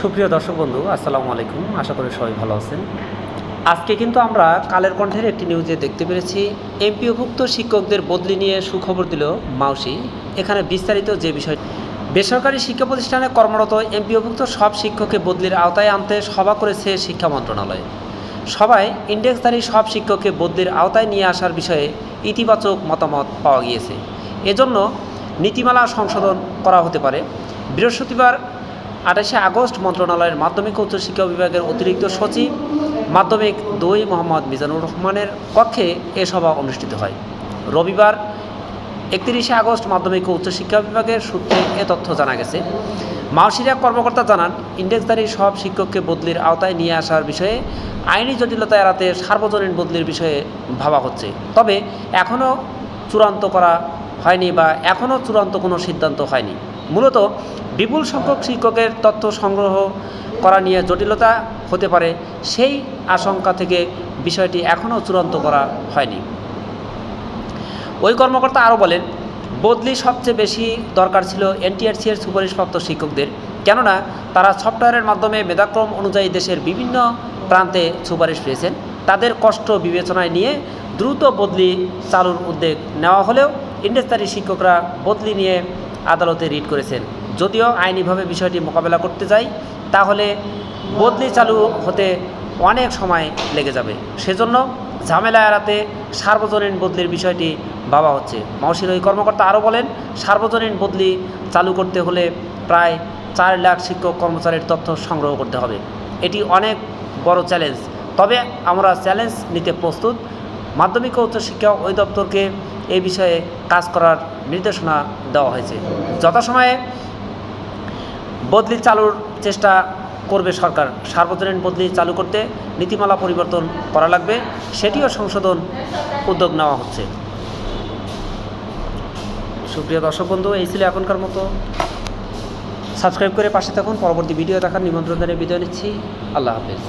সুপ্রিয় দর্শক বন্ধু, আসসালামু আলাইকুম। আশা করি সবাই ভালো আছেন। আজকে কিন্তু আমরা কালের কণ্ঠের একটি নিউজে দেখতে পেরেছি। এমপিওভুক্ত শিক্ষকদের বদলি নিয়ে সুখবর দিল মাউসি। এখানে বিস্তারিত যে বিষয় বেসরকারি শিক্ষা প্রতিষ্ঠানে কর্মরত এমপিওভুক্ত সব শিক্ষককে বদলির আওতায় আনতে সভা করেছে শিক্ষা মন্ত্রণালয়। সবাই ইন্ডেক্সধারী সব শিক্ষককে বদলির আওতায় নিয়ে আসার বিষয়ে ইতিবাচক মতামত পাওয়া গিয়েছে। এজন্য নীতিমালা সংশোধন করা হতে পারে। বৃহস্পতিবার আঠাশে আগস্ট মন্ত্রণালয়ের মাধ্যমিক উচ্চশিক্ষা বিভাগের অতিরিক্ত সচিব মাধ্যমিক দুই মোহাম্মদ মিজানুর রহমানের কক্ষে এ সভা অনুষ্ঠিত হয়। রবিবার একত্রিশে আগস্ট মাধ্যমিক ও উচ্চশিক্ষা বিভাগের সূত্রে এ তথ্য জানা গেছে। মাওসিরা কর্মকর্তা জানান, ইন্ডেক্সধারী সব শিক্ষককে বদলির আওতায় নিয়ে আসার বিষয়ে আইনি জটিলতা এড়াতে সার্বজনীন বদলির বিষয়ে ভাবা হচ্ছে। তবে এখনও চূড়ান্ত করা হয়নি বা এখনও চূড়ান্ত কোনো সিদ্ধান্ত হয়নি। মূলত বিপুল সংখ্যক শিক্ষকের তথ্য সংগ্রহ করা নিয়ে জটিলতা হতে পারে, সেই আশঙ্কা থেকে বিষয়টি এখনও চূড়ান্ত করা হয়নি। ওই কর্মকর্তা আরও বলেন, বদলি সবচেয়ে বেশি দরকার ছিল এনটিআরসি এর সুপারিশপ্রাপ্ত শিক্ষকদের, কেননা তারা সফটওয়্যারের মাধ্যমে মেধাক্রম অনুযায়ী দেশের বিভিন্ন প্রান্তে সুপারিশ পেয়েছেন। তাদের কষ্ট বিবেচনায় নিয়ে দ্রুত বদলি চালুর উদ্যোগ নেওয়া হলেও ইন্ডাস্ট্রি শিক্ষকরা বদলি নিয়ে আদালতে রিট করেছেন। যদিও আইনিভাবে বিষয়টি মোকাবেলা করতে যাই তাহলে বদলি চালু হতে অনেক সময় লেগে যাবে। সেজন্য ঝামেলা এড়াতে সার্বজনীন বদলির বিষয়টি ভাবা হচ্ছে। মাউসির ওই কর্মকর্তা আরও বলেন, সার্বজনীন বদলি চালু করতে হলে প্রায় চার লাখ শিক্ষক কর্মচারীর তথ্য সংগ্রহ করতে হবে। এটি অনেক বড় চ্যালেঞ্জ। তবে আমরা চ্যালেঞ্জ নিতে প্রস্তুত। মাধ্যমিক ও উচ্চশিক্ষা অধিদপ্তরকে এই বিষয়ে কাজ করার নির্দেশনা দেওয়া হয়েছে। যথাসময়ে বদলি চালুর চেষ্টা করবে সরকার। সার্বজনীন বদলি চালু করতে নীতিমালা পরিবর্তন করা লাগবে, সেটিও সংশোধন উদ্যোগ নেওয়া হচ্ছে। সুপ্রিয় দর্শক বন্ধু, এই ছিল এখনকার মতো। সাবস্ক্রাইব করে পাশে থাকুন। পরবর্তী ভিডিও দেখার নিমন্ত্রণ জানিয়ে বিদায় নিচ্ছি। আল্লাহ হাফেজ।